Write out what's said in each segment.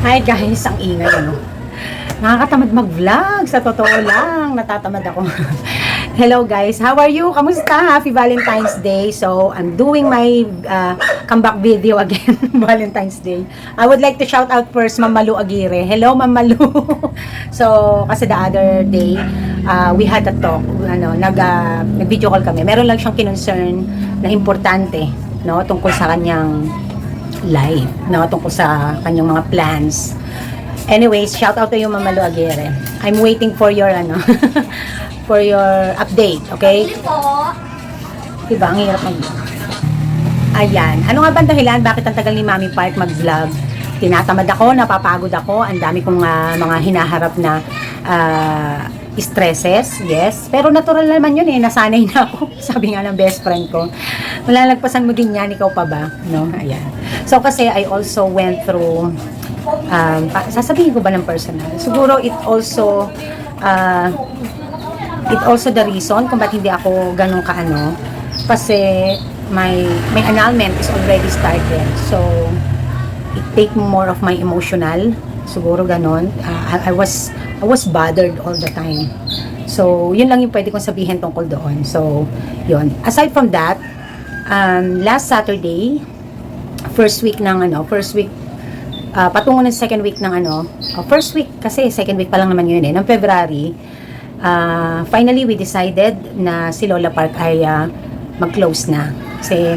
Hi guys, ang ingay ano. Nakakatamad mag-vlog, sa totoo lang, natatamad ako. Hello guys, how are you? Kamusta? Happy Valentine's Day. So, I'm doing my uh, comeback video again, Valentine's Day. I would like to shout out first Ma'am Malu Aguirre. Hello Ma'am Malu. so, kasi the other day, uh, we had a talk, ano, nag, uh, nag-video call kami. Meron lang siyang kinonsern na importante, no, tungkol sa kanyang live, no, tungkol sa kanyang mga plans. Anyways, shout out to you Mama Lu Aguirre. I'm waiting for your ano for your update, okay? Diba, ang hirap mag Ayan. Ano nga ba ang dahilan? Bakit ang tagal ni Mami Park mag-vlog? Tinatamad ako, napapagod ako, ang dami kong ah, mga hinaharap na ah, stresses, yes. Pero natural naman yun eh, nasanay na ako. Sabi nga ng best friend ko. Wala lagpasan mo din yan, ikaw pa ba? No? Ayan. So kasi I also went through um, sasabihin ko ba ng personal? Siguro it also uh, it also the reason kung ba't hindi ako ganun kaano kasi my my annulment is already started so take more of my emotional siguro ganun Uh, I, I was I was bothered all the time. So yun lang yung pwede kong sabihin tungkol doon. So yun. Aside from that um, last Saturday first week ng ano first week uh, patungo ng second week ng ano, uh, first week kasi second week pa lang naman yun eh, ng February, uh, finally we decided na si Lola Park ay uh, mag-close na. Kasi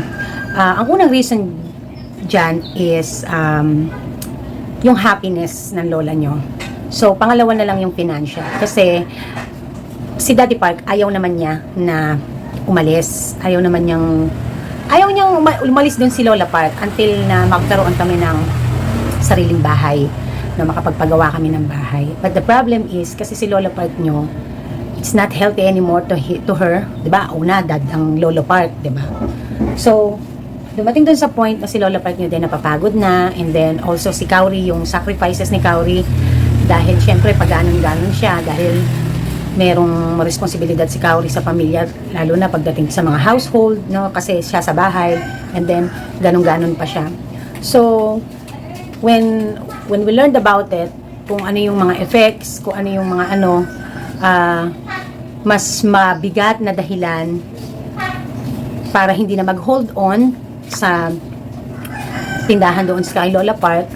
uh, ang unang reason dyan is um, yung happiness ng lola nyo. So, pangalawa na lang yung financial. Kasi si Daddy Park, ayaw naman niya na umalis. Ayaw naman niyang ayaw niyang uma- umalis dun si Lola Park until na magkaroon kami ng sariling bahay na makapagpagawa kami ng bahay. But the problem is, kasi si Lola Park nyo, it's not healthy anymore to, to her. ba Una, dad ang Lolo Park, ba So, dumating dun sa point na si Lola Park nyo din napapagod na and then also si Kauri, yung sacrifices ni Kauri dahil syempre pag ganon siya dahil merong responsibilidad si Kauri sa pamilya lalo na pagdating sa mga household no? Kasi siya sa bahay and then ganon-ganon pa siya. So when when we learned about it kung ano yung mga effects kung ano yung mga ano ah, mas mabigat na dahilan para hindi na mag-hold on sa tindahan doon sa Lola Park,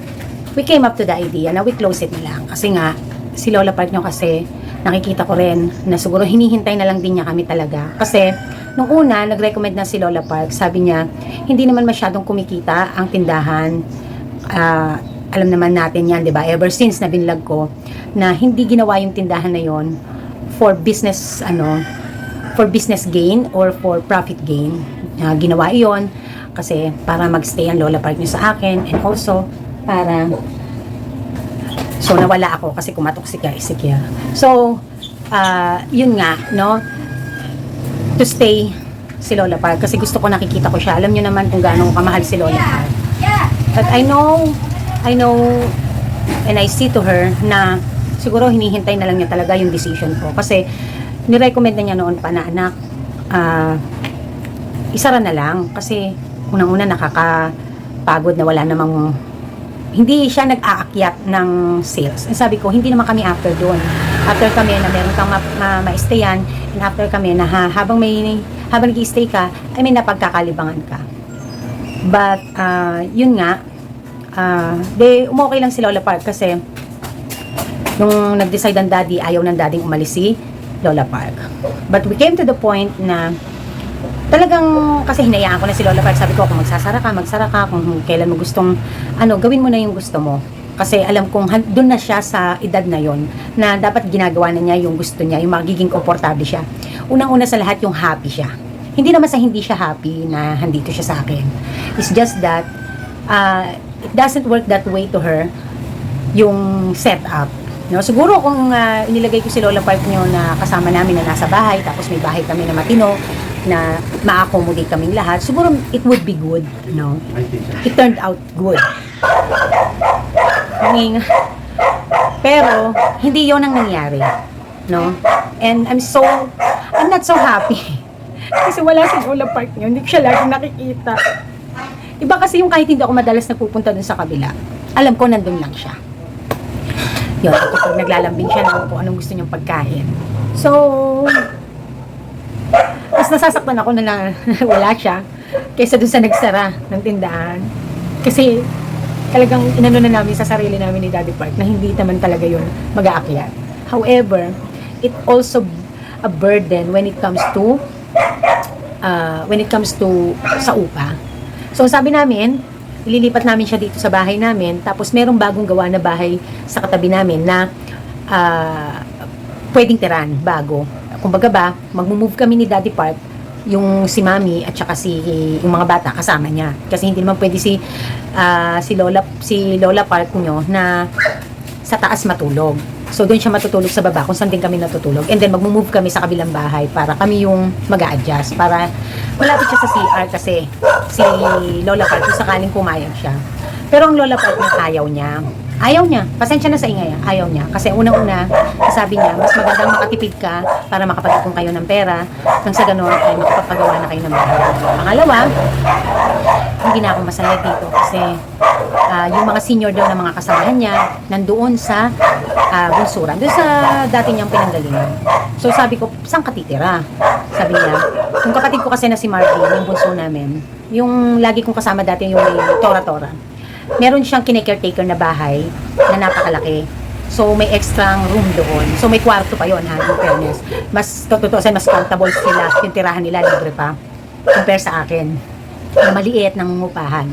we came up to the idea na we close it na lang. Kasi nga, si Lola Park nyo kasi, nakikita ko rin na siguro hinihintay na lang din niya kami talaga. Kasi, nung una, nag-recommend na si Lola Park, sabi niya, hindi naman masyadong kumikita ang tindahan. Ah, alam naman natin yan, di ba? Ever since na binlog ko, na hindi ginawa yung tindahan na yon for business, ano, for business gain or for profit gain. Ah, ginawa iyon kasi para magstay ang Lola Park niyo sa akin and also para so nawala ako kasi kumatok si Ezekiel. So, ah, yun nga, no? To stay si Lola Park kasi gusto ko nakikita ko siya. Alam niyo naman kung gaano kamahal si Lola Park. But I know, I know, and I see to her na siguro hinihintay na lang niya talaga yung decision ko. Kasi, nirecommend na niya noon pa na anak, ah, isara na lang. Kasi, unang-una nakakapagod na wala namang hindi siya nag-aakyat ng sales. And sabi ko, hindi naman kami after doon. After kami na meron kang ma- ma- ma-stayan, and after kami na ha, habang may habang nag-stay ka, ay may napagkakalibangan ka. But, ah, yun nga, ah, de, umokay lang si Lola Park kasi nung nag-decide ang daddy, ayaw ng daddy umalis si Lola Park. But we came to the point na talagang kasi hinayaan ko na si Lola Park. Sabi ko, kung magsasara ka, magsara ka. Kung kailan mo gustong, ano, gawin mo na yung gusto mo. Kasi alam kong doon na siya sa edad na yon na dapat ginagawa na niya yung gusto niya, yung magiging komportable siya. Unang-una sa lahat, yung happy siya. Hindi naman sa hindi siya happy na handito siya sa akin. It's just that uh, it doesn't work that way to her yung setup. No, siguro kung uh, inilagay ko si Lola Park nyo na kasama namin na nasa bahay, tapos may bahay kami na matino, na ma-accommodate kaming lahat, siguro it would be good, no? It turned out good. Meaning, pero, hindi yon ang nangyari, no? And I'm so, I'm not so happy. Kasi wala si Lola Park nyo, hindi ko siya lagi nakikita. Iba kasi yung kahit hindi ako madalas nagpupunta dun sa kabila, alam ko nandun lang siya. Yun, kapag naglalambing siya ng kung anong gusto niyang pagkain. So, mas nasasaktan ako na, na wala siya kaysa dun sa nagsara ng tindahan. Kasi talagang inano na namin sa sarili namin ni Daddy Park na hindi naman talaga yun mag-aakyat. However, it also a burden when it comes to uh, when it comes to sa upa. So sabi namin, ililipat namin siya dito sa bahay namin tapos merong bagong gawa na bahay sa katabi namin na ah, pwedeng tiran bago. Kumbaga ba, magmo-move kami ni Daddy Park yung si Mami at saka si yung mga bata kasama niya. Kasi hindi naman pwede si ah, si Lola si Lola Park nyo na sa taas matulog. So doon siya matutulog sa baba kung saan din kami natutulog. And then magmo-move kami sa kabilang bahay para kami yung mag adjust para malapit siya sa CR kasi si Lola Park kung sakaling pumayag siya. Pero ang Lola Park niya ayaw niya. Ayaw niya. Pasensya na sa ingay. ah. Ayaw niya. Kasi unang-una, sabi niya, mas magandang makatipid ka para makapag-ipon kayo ng pera. Nang sa ganun, ay makapagpagawa na kayo ng bahay. Pangalawa, hindi na ako masaya dito kasi ah, yung mga senior daw na mga kasamahan niya nandoon sa uh, bunsuran, doon sa dati niyang pinanggalingan. So sabi ko, saan ka titira? Sabi niya, yung kapatid ko kasi na si Marvin, yung bunso namin, yung lagi kong kasama dati yung may tora-tora. Meron siyang kine-caretaker na bahay na napakalaki. So, may extra room doon. So, may kwarto pa yon ha, in fairness. Mas, totoo mas comfortable sila, yung tirahan nila, libre pa, compare sa akin na maliit ng upahan.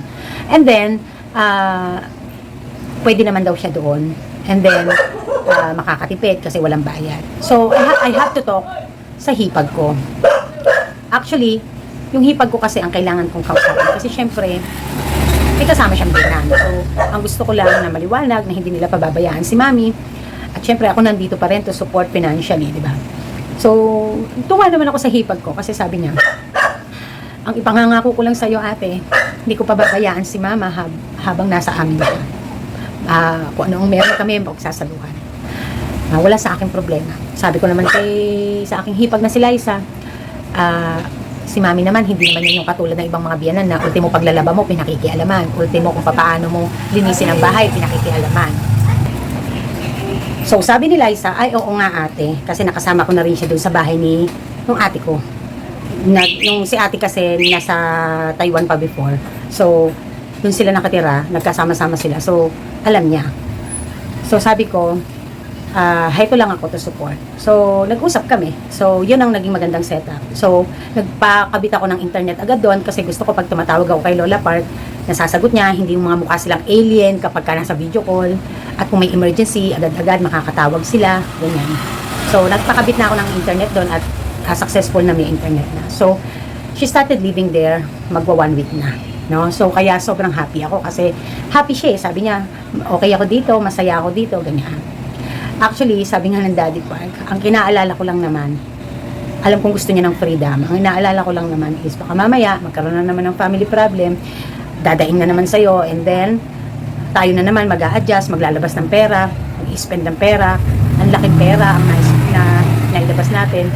And then, ah, pwede naman daw siya doon. And then, ah, makakatipid kasi walang bayad. So, I, ha- I have to talk sa hipag ko. Actually, yung hipag ko kasi ang kailangan kong kausapin. Kasi syempre, may kasama siyang binan. So, ang gusto ko lang na maliwanag na hindi nila pababayaan si mami. At syempre, ako nandito pa rin to support financially, di ba? So, tuwa naman ako sa hipag ko kasi sabi niya, ang ipangangako ko lang sa iyo, ate, hindi ko pababayaan si mama hab- habang nasa amin siya. Ah, kung anong meron kami, magsasaluhan. Ah, wala sa akin problema. Sabi ko naman kay sa aking hipag na si Liza, ah, si mami naman, hindi naman yun yung katulad ng ibang mga biyanan na ultimo paglalaba mo, pinakikialaman. Ultimo kung paano mo linisin ang bahay, pinakikialaman. So, sabi ni Liza, ay oo nga ate, kasi nakasama ko na rin siya doon sa bahay ni nung ate ko. Na, nung si ate kasi nasa Taiwan pa before. So, doon sila nakatira, nagkasama-sama sila. So, alam niya. So, sabi ko, ah hay ko lang ako to support. So, nag-usap kami. So, yun ang naging magandang setup. So, nagpakabit ako ng internet agad doon kasi gusto ko pag tumatawag ako kay Lola Park, nasasagot niya, hindi yung mga mukha silang alien kapag ka nasa video call. At kung may emergency, agad-agad makakatawag sila. Ganyan. So, nagpakabit na ako ng internet doon at ah, successful na may internet na. So, she started living there, magwa one week na. No? So, kaya sobrang happy ako kasi happy siya eh. Sabi niya, okay ako dito, masaya ako dito, ganyan. Actually, sabi nga ng Daddy Park, ang kinaalala ko lang naman, alam kong gusto niya ng freedom. Ang inaalala ko lang naman is baka mamaya, magkaroon na naman ng family problem, dadaing na naman sa'yo, and then, tayo na naman mag adjust maglalabas ng pera, mag-spend ng pera, ang laking pera ang nais- na nailabas natin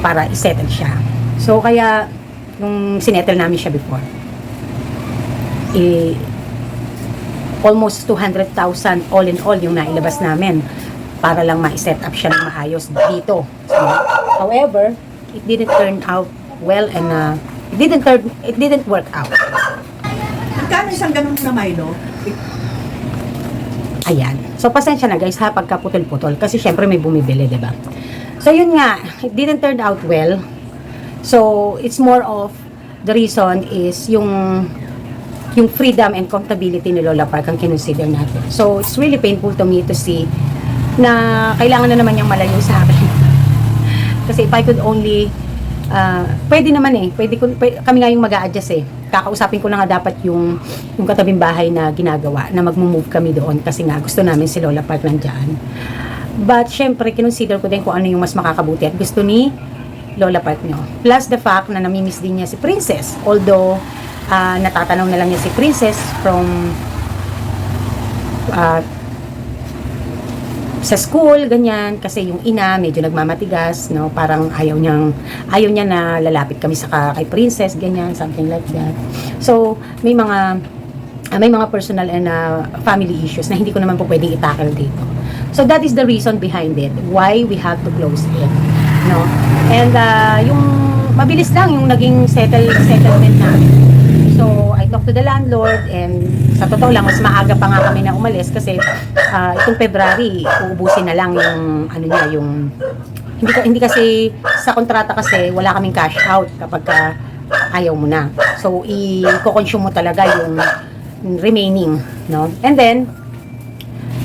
para isettle siya. So, kaya, nung sinettle namin siya before, eh, almost 200,000 all in all yung nailabas namin para lang ma-set up siya ng maayos dito. So, however, it didn't turn out well and uh, it didn't turn it didn't work out. Magkano isang ganun na Milo? Ayan. So, pasensya na guys ha, pagka putol-putol. Kasi syempre may bumibili, di ba? So, yun nga, it didn't turn out well. So, it's more of, the reason is yung yung freedom and comfortability ni Lola Park ang kinonsider natin. So, it's really painful to me to see na kailangan na naman niyang malayo sa akin. Kasi if I could only, ah, pwede naman eh, pwede, pwede- kami nga yung mag adjust eh. Kakausapin ko na nga dapat yung, yung katabing bahay na ginagawa, na magmo-move kami doon kasi nga gusto namin si Lola Park nandyan. But syempre, kinonsider ko din kung ano yung mas makakabuti at gusto ni Lola Park nyo. Plus the fact na namimiss din niya si Princess. Although, ah, natatanong na lang niya si Princess from ah, sa school, ganyan, kasi yung ina medyo nagmamatigas, no, parang ayaw niyang, ayaw niya na lalapit kami sa ka- kay princess, ganyan, something like that. So, may mga ah, may mga personal and ah, family issues na hindi ko naman po pwedeng i-tackle dito. So that is the reason behind it, why we have to close it. No? And ah, yung mabilis lang yung naging settle settlement namin. So, I talked to the landlord and sa totoo lang, mas maaga pa nga kami na umalis kasi ah, itong February, uubusin na lang yung ano niya, yung hindi hindi kasi sa kontrata kasi wala kaming cash out kapag ka ayaw mo na. So, i-consume mo talaga yung remaining, no? And then,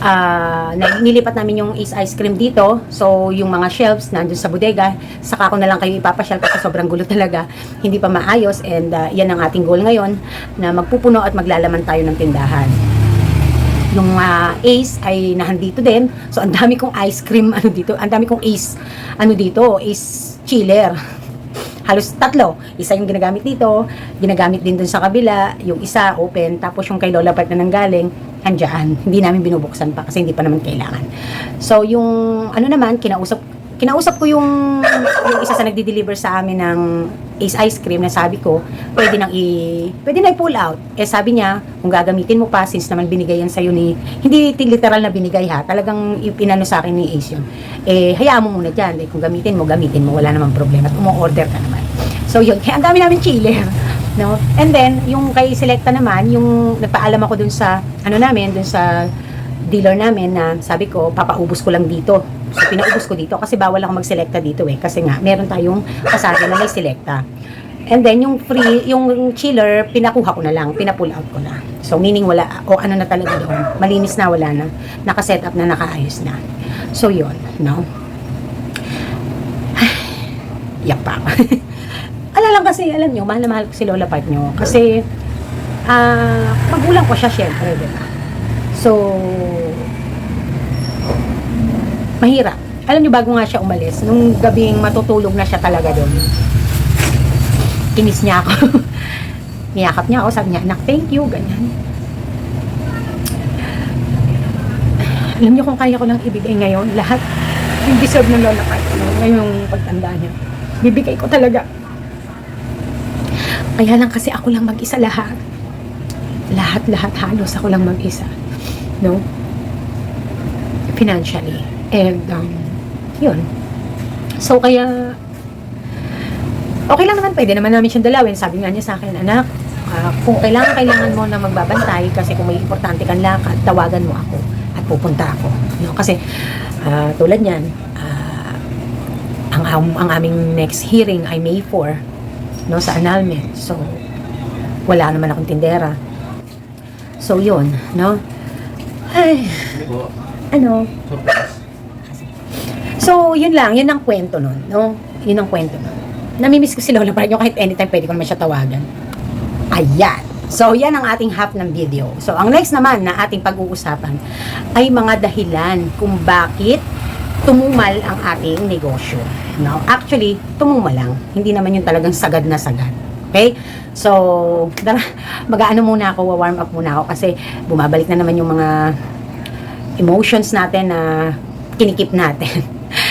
na, nilipat namin yung Ace Ice Cream dito. So, yung mga shelves nandun sa bodega, saka ko na lang kayo ipapasyal kasi sobrang gulo talaga. Hindi pa maayos and ah, yan ang ating goal ngayon na magpupuno at maglalaman tayo ng tindahan. Yung ah, Ace ay nahandito din. So, ang dami kong ice cream ano dito. Ang dami kong Ace ano dito, Ace chiller. Halos tatlo. Isa yung ginagamit dito, ginagamit din dun sa kabila, yung isa open, tapos yung kay Lola Park na nanggaling, andyan. Hindi namin binubuksan pa kasi hindi pa naman kailangan. So, yung ano naman, kinausap kinausap ko yung yung isa sa nagdi-deliver sa amin ng Ace Ice Cream na sabi ko, pwede nang i pwede na i-pull out. Eh sabi niya, kung gagamitin mo pa since naman binigay yan sa ni hindi literal na binigay ha, talagang ipinano sa akin ni Ace yun. Eh hayaan mo muna diyan, eh, kung gamitin mo, gamitin mo, wala namang problema. At umo-order ka naman. So yun, kaya ang dami namin chiller. No? And then, yung kay Selecta naman, yung nagpaalam ako dun sa, ano namin, dun sa dealer namin na sabi ko, papaubos ko lang dito. So, pinaubos ko dito kasi bawal ako mag-selecta dito eh. Kasi nga, meron tayong kasama na may selecta. And then, yung free, yung chiller, pinakuha ko na lang, pinapull out ko na. So, meaning wala, o ano na talaga doon, malinis na, wala na, nakaset up na, nakaayos na. So, yun, no? Yak pa ako. Ala lang kasi, alam nyo, mahal na mahal si Lola Part nyo. Kasi, ah, magulang ko siya, syempre, di? So, mahirap. Alam nyo, bago nga siya umalis, nung gabing matutulog na siya talaga doon, kinis niya ako. Niyakap niya ako, sabi niya, anak, thank you, ganyan. Alam niyo kung kaya ko lang ibigay ngayon, lahat yung deserve ng Lola Part, no? ngayong pagtanda niya. Bibigay ko talaga. Kaya lang kasi ako lang mag-isa lahat. Lahat-lahat halos ako lang mag-isa. No? Financially. And, um, yun. So, kaya, okay lang naman, pwede naman namin siyang dalawin. Sabi nga niya sa akin, anak, ah, kung kailangan, kailangan mo na magbabantay kasi kung may importante kang lakad, tawagan mo ako at pupunta ako. No? Kasi, ah, tulad niyan, ang, ang, ang aming next hearing ay May 4 no, sa annulment. So, wala naman akong tindera. So, yun, no? Ay, ano? So, yun lang. Yun ang kwento nun, no? Yun ang kwento nun. Namimiss ko si Lola Parang kahit anytime pwede ko naman siya tawagan. Ayan. So, yan ang ating half ng video. So, ang next naman na ating pag-uusapan ay mga dahilan kung bakit tumumal ang ating negosyo. No? Actually, tumumal lang. Hindi naman yung talagang sagad na sagad. Okay? So, tara, mag-ano muna ako, warm up muna ako kasi bumabalik na naman yung mga emotions natin na kinikip natin.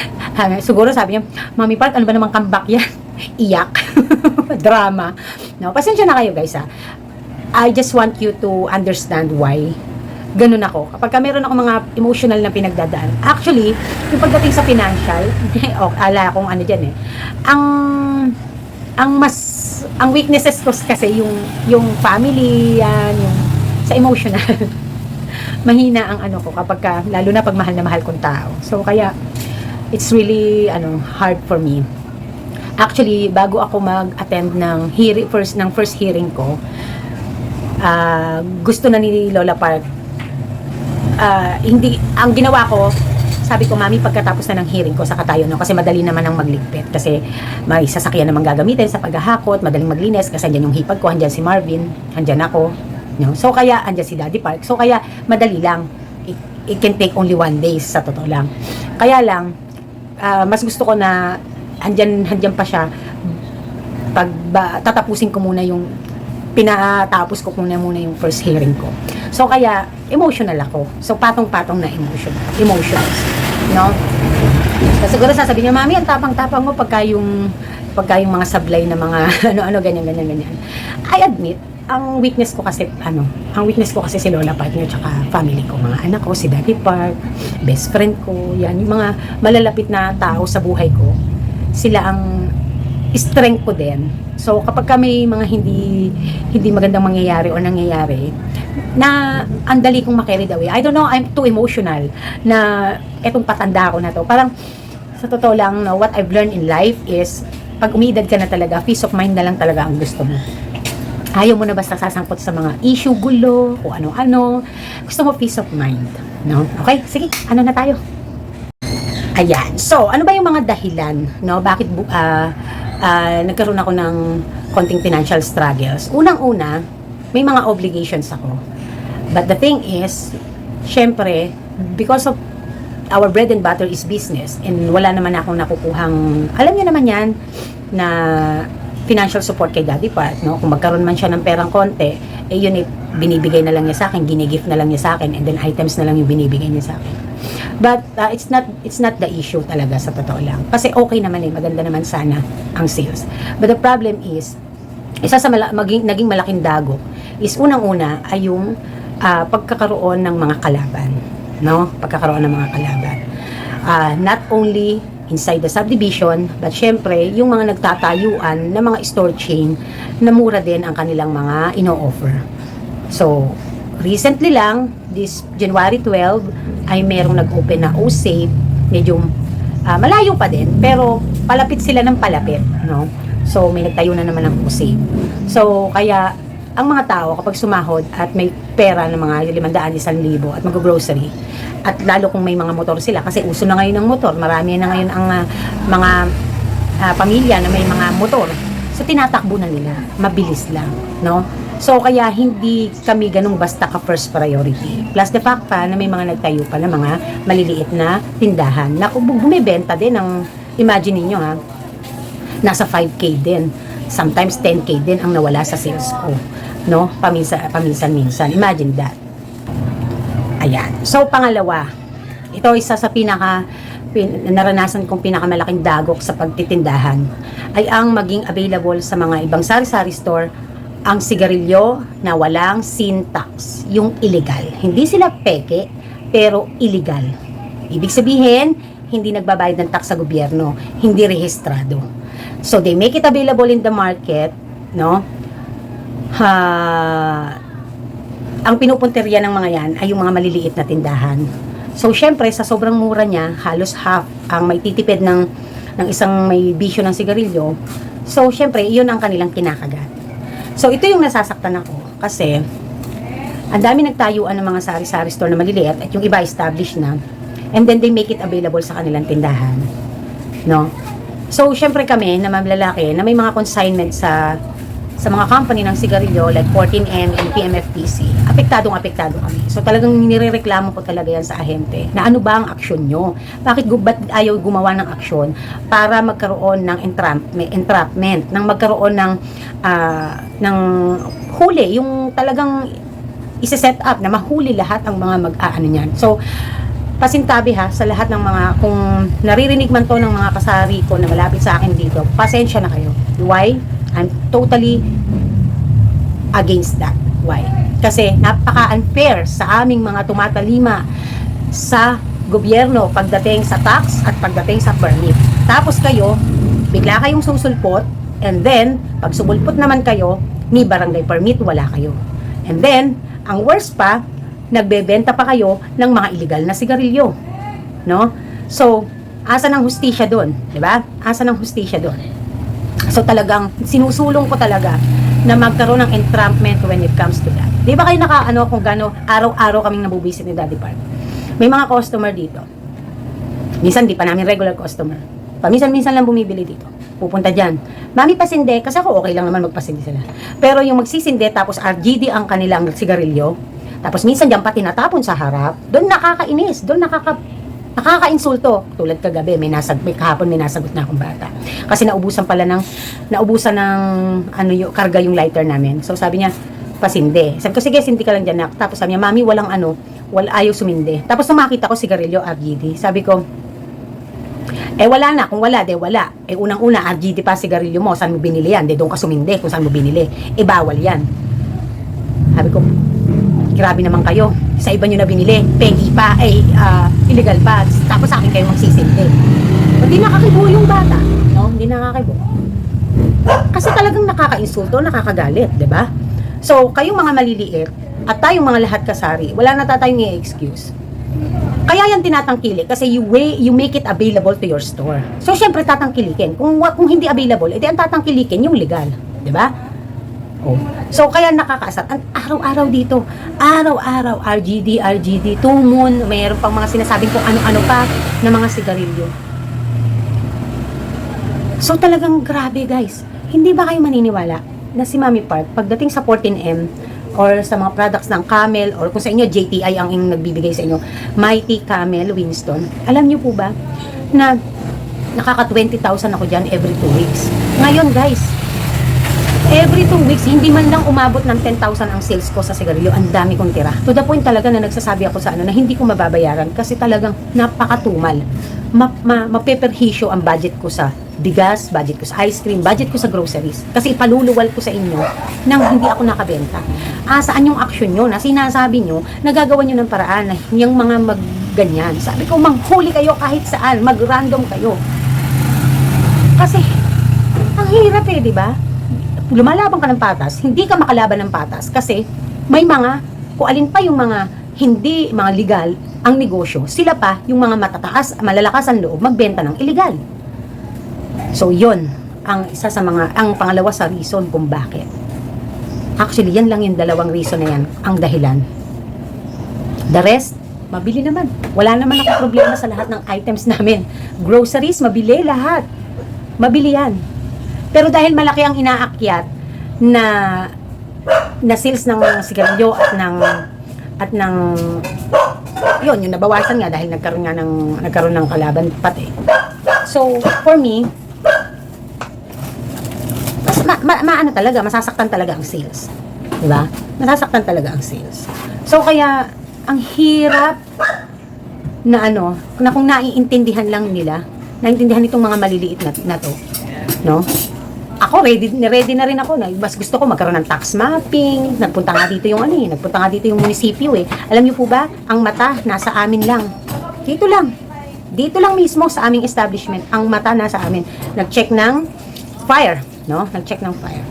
Siguro sabi niya, Mami Park, ano ba namang comeback yan? Iyak. Drama. No, pasensya na kayo guys ha. I just want you to understand why ganun ako. Kapag ka meron ako mga emotional na pinagdadaan. Actually, yung pagdating sa financial, oh, ala akong ano dyan eh. Ang, ang mas, ang weaknesses ko kasi yung, yung family, yan, yung, sa emotional. Mahina ang ano ko kapag ka, lalo na pag mahal na mahal kong tao. So, kaya, it's really, ano, hard for me. Actually, bago ako mag-attend ng hearing, first, ng first hearing ko, ah, gusto na ni Lola Park ah, hindi, ang ginawa ko, sabi ko, mami, pagkatapos na ng hearing ko, saka tayo, no? Kasi madali naman ang magligpit. Kasi may sasakyan naman gagamitin sa paghahakot, madaling maglinis, kasi andyan yung hipag ko, andyan si Marvin, andyan ako. No? So, kaya, andyan si Daddy Park. So, kaya, madali lang. It, it can take only one day, sa totoo lang. Kaya lang, ah, mas gusto ko na, andyan, andyan pa siya, pag ba, tatapusin ko muna yung pinatapos ko muna muna yung first hearing ko. So kaya emotional ako. So patong-patong na emotion. Emotions, no? So, siguro sasabihin niya, "Mami, ang tapang-tapang mo pagka yung pagka yung mga sablay na mga ano-ano ganyan ganyan ganyan." I admit ang weakness ko kasi, ano, ang weakness ko kasi si Lola partner tsaka family ko, mga anak ko, si Daddy Park, best friend ko, yan, yung mga malalapit na tao sa buhay ko, sila ang strength ko din. So, kapag ka may mga hindi, hindi magandang mangyayari o nangyayari, na ang dali kong makarried away. I don't know, I'm too emotional na etong patanda ko na to. Parang, sa totoo lang, no, what I've learned in life is, pag umiidad ka na talaga, peace of mind na lang talaga ang gusto mo. Ayaw mo na basta sasangkot sa mga issue, gulo, o ano-ano. Gusto mo peace of mind. No? Okay, sige, ano na tayo? Ayan. So, ano ba yung mga dahilan, no? Bakit bu- ah, nagkaroon ako ng konting financial struggles? Unang-una, may mga obligations ako. But the thing is, syempre, because of our bread and butter is business and wala naman akong nakukuhang, alam niyo naman yan, na financial support kay Daddy Pat, no? Kung magkaroon man siya ng perang konti, eh yun eh, binibigay na lang niya sa akin, ginigift na lang niya sa akin, and then items na lang yung binibigay niya sa akin. But uh, it's not it's not the issue talaga sa totoo lang. Kasi okay naman eh, maganda naman sana ang sales. But the problem is, isa sa mala- maging, naging malaking dago is unang-una ay yung ah, pagkakaroon ng mga kalaban. No? Pagkakaroon ng mga kalaban. Ah, not only inside the subdivision, but syempre, yung mga nagtatayuan na mga store chain na mura din ang kanilang mga ino-offer. So, recently lang, this January 12, ay merong nag-open na O-Save, medyo ah, malayo pa din, pero palapit sila ng palapit, no? So, may nagtayo na naman ng O-Save. So, kaya, ang mga tao, kapag sumahod at may pera ng mga 500, 1,000 at mag-grocery, at lalo kung may mga motor sila, kasi uso na ngayon ng motor, marami na ngayon ang ah, mga ah, pamilya na may mga motor. So, tinatakbo na nila. Mabilis lang, no? So, kaya hindi kami ganung basta ka first priority. Plus the fact pa na may mga nagtayo pa na mga maliliit na tindahan na bumibenta din ng, imagine niyo ha, nasa 5K din. Sometimes 10K din ang nawala sa sales ko. No? Paminsan, paminsan-minsan. Imagine that. Ayan. So, pangalawa, ito isa sa pinaka pin, naranasan kong pinakamalaking dagok sa pagtitindahan ay ang maging available sa mga ibang sari-sari store ang sigarilyo na walang sin tax, yung illegal. Hindi sila peke, pero illegal. Ibig sabihin, hindi nagbabayad ng tax sa gobyerno, hindi rehistrado. So they make it available in the market, no? Ha, ang pinupunteriya ng mga yan ay yung mga maliliit na tindahan. So, syempre, sa sobrang mura niya, halos half ang may titipid ng, ng isang may bisyo ng sigarilyo. So, syempre, iyon ang kanilang kinakagat. So, ito yung nasasaktan ako. Kasi, ang dami nagtayuan ng mga sari-sari store na maliliit at yung iba established na. And then, they make it available sa kanilang tindahan. No? So, syempre kami, na mamlalaki, na may mga consignment sa sa mga company ng sigarilyo like 14M and PMFPC, apektadong apektado kami. So talagang nirereklamo ko talaga yan sa ahente na ano ba ang aksyon nyo? Bakit ba't ayaw gumawa ng aksyon para magkaroon ng entrapment, entrapment ng magkaroon ng ah, ng huli, yung talagang isi-set up na mahuli lahat ang mga mag-aano niyan. So, pasintabi ha sa lahat ng mga kung naririnig man to ng mga kasari ko na malapit sa akin dito, pasensya na kayo. Why? I'm totally against that. Why? Kasi napaka-unfair sa aming mga tumatalima sa gobyerno pagdating sa tax at pagdating sa permit. Tapos kayo, bigla kayong susulpot and then, pag sumulpot naman kayo, ni barangay permit, wala kayo. And then, ang worst pa, nagbebenta pa kayo ng mga illegal na sigarilyo. No? So, asa ng hustisya doon? 'Di ba? Asa ng hustisya doon? So talagang sinusulong ko talaga na magkaroon ng entrapment when it comes to that. Di ba kayo nakaano kung gano araw-araw kaming nabubisit ni Daddy Park? May mga customer dito. Minsan di pa namin regular customer. Paminsan-minsan lang bumibili dito. Pupunta dyan. Mami pasinde, kasi ako okay lang naman magpasinde sila. Pero yung magsisinde tapos RGD ang kanilang sigarilyo, tapos minsan dyan pa tinatapon sa harap, doon nakakainis, doon nakaka nakakainsulto. Tulad kagabi, may nasag, may kahapon may nasagot na akong bata. Kasi naubusan pala ng, naubusan ng, ano yung, karga yung lighter namin. So sabi niya, pasinde. Sabi ko, sige, sindi ka lang dyan. nak." Tapos sabi niya, mami, walang ano, wala, ayaw suminde. Tapos nung makita ko sigarilyo, RGD. Sabi ko, eh wala na, kung wala, de wala. Eh unang-una, RGD pa sigarilyo mo, saan mo binili yan? De doon ka sumindi kung saan mo binili. Eh bawal yan. Sabi ko, grabe naman kayo. Sa iba nyo na binili, pegi pa, eh, ah, illegal pa. Tapos sa akin kayo magsisilbi. Hindi nakakibo yung bata. No? Hindi nakakibo. Kasi talagang nakaka-insulto, nakakagalit, di ba? So, kayong mga maliliit, at tayong mga lahat kasari, wala na tayong i-excuse. Kaya yan tinatangkili kasi you way, you make it available to your store. So syempre tatangkilikin. Kung kung hindi available, edi ang tatangkilikin yung legal, 'di ba? Oh. So kaya nakakaasar. Ang araw-araw dito, araw-araw RGD, RGD, two moon, mayroon pang mga sinasabing kung ano-ano pa na mga sigarilyo. So talagang grabe guys. Hindi ba kayo maniniwala na si Mami Park pagdating sa 14M or sa mga products ng Camel or kung sa inyo JTI ang yung nagbibigay sa inyo Mighty Camel Winston alam niyo po ba na nakaka 20,000 ako dyan every 2 weeks ngayon guys every 2 weeks hindi man lang umabot ng 10,000 ang sales ko sa sigarilyo ang dami kong tira to the point talaga na nagsasabi ako sa ano na hindi ko mababayaran kasi talagang napakatumal ma, ma, mapeperhisyo ang budget ko sa bigas, budget ko sa ice cream, budget ko sa groceries. Kasi ipaluluwal ko sa inyo nang hindi ako nakabenta. Ah, saan yung action nyo na sinasabi nyo, nagagawa nyo ng paraan na yung mga magganyan. Sabi ko, manghuli kayo kahit saan, mag-random kayo. Kasi, ang hirap eh, di ba? Lumalaban ka ng patas, hindi ka makalaban ng patas kasi may mga, kung alin pa yung mga hindi mga legal ang negosyo, sila pa yung mga matataas, malalakas ang loob magbenta ng illegal. So, yon ang isa sa mga, ang pangalawa sa reason kung bakit. Actually, yan lang yung dalawang reason na yan, ang dahilan. The rest, mabili naman. Wala naman ako problema sa lahat ng items namin. Groceries, mabili lahat. Mabili yan. Pero dahil malaki ang inaakyat na na sales ng sigarilyo at ng at ng yun, yung nabawasan nga dahil nagkaroon nga ng nagkaroon ng kalaban pati. So, for me, mas ma, ma, maano talaga, masasaktan talaga ang sales. 'Di ba? Masasaktan talaga ang sales. So kaya ang hirap na ano, na kung naiintindihan lang nila, naiintindihan itong mga maliliit na, na to, no? Ako, ready, ready na rin ako. Na, mas gusto ko magkaroon ng tax mapping. Nagpunta nga dito yung ano eh. Nagpunta nga dito yung munisipyo eh. Alam niyo po ba, ang mata nasa amin lang. Dito lang. Dito lang mismo sa aming establishment. Ang mata nasa amin. Nag-check ng fire. No? Nag-check ng fire.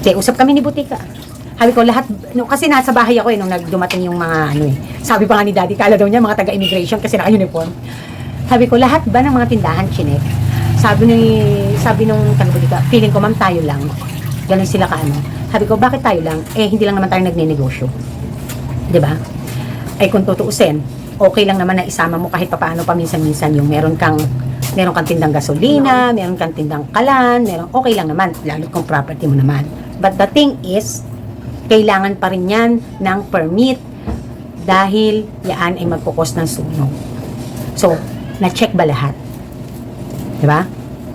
Okay, usap kami ni Butika. Sabi ko lahat, no, kasi nasa bahay ako eh, nung nagdumating yung mga ano eh. Sabi pa nga ni Daddy, kala daw niya mga taga-immigration kasi naka-uniform. Sabi ko, lahat ba ng mga tindahan chinek? Sabi ni, sabi nung taga-Butika, feeling ko ma'am tayo lang. Ganun sila kaano. Sabi ko, bakit tayo lang? Eh, hindi lang naman tayo nagne-negosyo. 'Di ba? Ay kung tutuusin, okay lang naman na isama mo kahit papaano paminsan-minsan yung meron kang meron kang tindang gasolina, meron kang tindang kalan, meron okay lang naman lalo kung property mo naman. But the thing is, kailangan pa rin yan ng permit dahil yan ay magkukos ng sunog. So, na-check ba lahat? 'Di ba?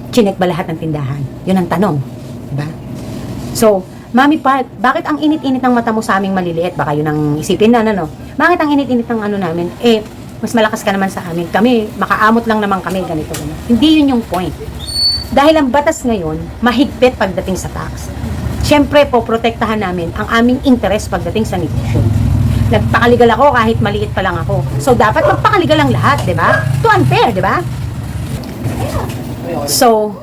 Chinek ba lahat ng tindahan? 'Yun ang tanong, 'di ba? So, Mami Park, bakit ang init-init ng mata mo sa aming maliliit? Baka yun ang isipin na, ano? Bakit ang init-init ng ano namin? Eh, mas malakas ka naman sa amin. Kami, makaamot lang naman kami, ganito, ganito. Hindi yun yung point. Dahil ang batas ngayon, mahigpit pagdating sa tax. Siyempre, po, protektahan namin ang aming interest pagdating sa negosyo. Nagpakaligal ako kahit maliit pa lang ako. So, dapat magpakaligal ang lahat, di ba? To unfair, di ba? So,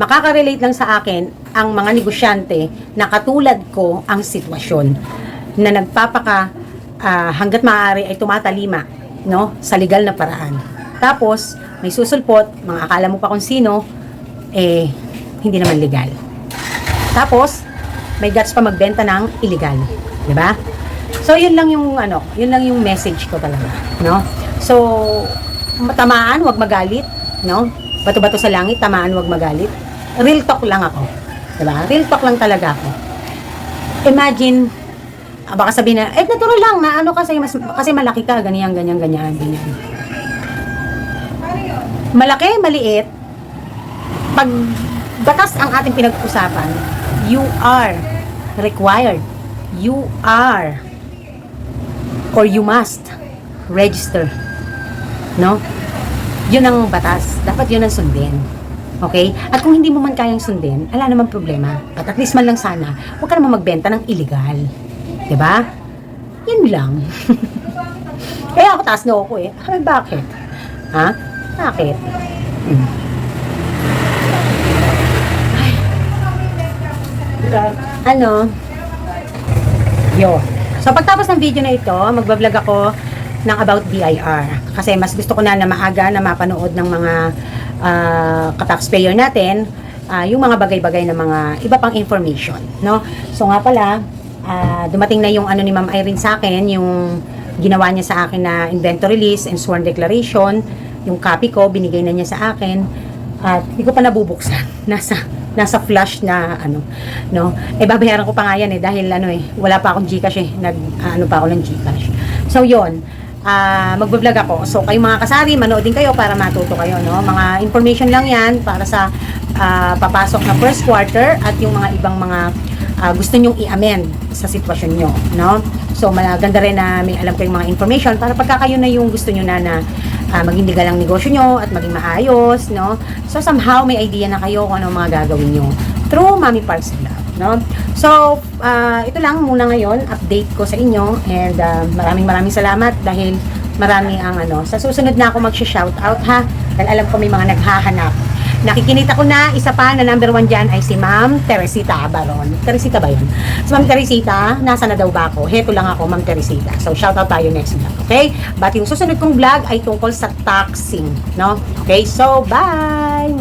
makaka-relate lang sa akin ang mga negosyante na katulad ko ang sitwasyon na nagpapaka ah, hanggat maaari ay tumatalima no sa legal na paraan. Tapos may susulpot, mga akala mo pa kung sino eh hindi naman legal. Tapos may guts pa magbenta ng illegal, ba? So yun lang yung ano, yun lang yung message ko talaga, no? So tamaan, wag magalit, no? Bato-bato sa langit, tamaan, wag magalit. Real talk lang ako. 'Di ba? Real talk lang talaga ako. Imagine ah, baka sabihin na, eh, natural lang na ano kasi, mas, kasi malaki ka, ganyan, ganyan, ganyan, ganyan. Malaki, maliit, pag batas ang ating pinag-usapan, you are required, you are, or you must register. No? Yun ang batas. Dapat yun ang sundin. Okay? At kung hindi mo man kayang sundin, ala naman problema. At at least man lang sana, huwag ka naman magbenta ng illegal. ba? Yun lang. Kaya ako taas na ako eh. Ay, bakit? Ha? Bakit? Hmm. Ay. Ano? Yo. So, pagtapos ng video na ito, magbablog ako ng about BIR. Kasi mas gusto ko na na maaga na mapanood ng mga uh, kataxpayer natin ah, yung mga bagay-bagay na mga iba pang information, no? So nga pala, ah, dumating na yung ano ni Ma'am Irene sa akin, yung ginawa niya sa akin na inventory list and sworn declaration, yung copy ko, binigay na niya sa akin, at hindi ko pa nabubuksan. Nasa nasa flash na ano, no? Eh babayaran ko pa nga yan eh dahil ano eh, wala pa akong GCash eh. Nag ano pa ako ng GCash. So 'yon. Ah, magbo-vlog ako. So kayo mga kasari, manood din kayo para matuto kayo, no? Mga information lang 'yan para sa ah, papasok na first quarter at yung mga ibang mga ah, gusto nyong i-amend sa sitwasyon nyo, no? So, maganda rin na may alam kayong mga information para pagka kayo na yung gusto nyo na na ah, maging legal ang negosyo nyo at maging maayos, no? So, somehow may idea na kayo kung ano mga gagawin nyo through Mami Parks Love, no? So, ah, ito lang muna ngayon, update ko sa inyo and ah, maraming maraming salamat dahil marami ang ano. Sa susunod na ako mag-shout out ha dahil alam ko may mga naghahanap. Nakikinita ko na, isa pa na number one dyan ay si Ma'am Teresita Abaron. Teresita ba yun? Si Ma'am Teresita, nasa na daw ba ako? Heto lang ako, Ma'am Teresita. So, shout out tayo next vlog, okay? But yung susunod kong vlog ay tungkol sa taxing, no? Okay, so, bye!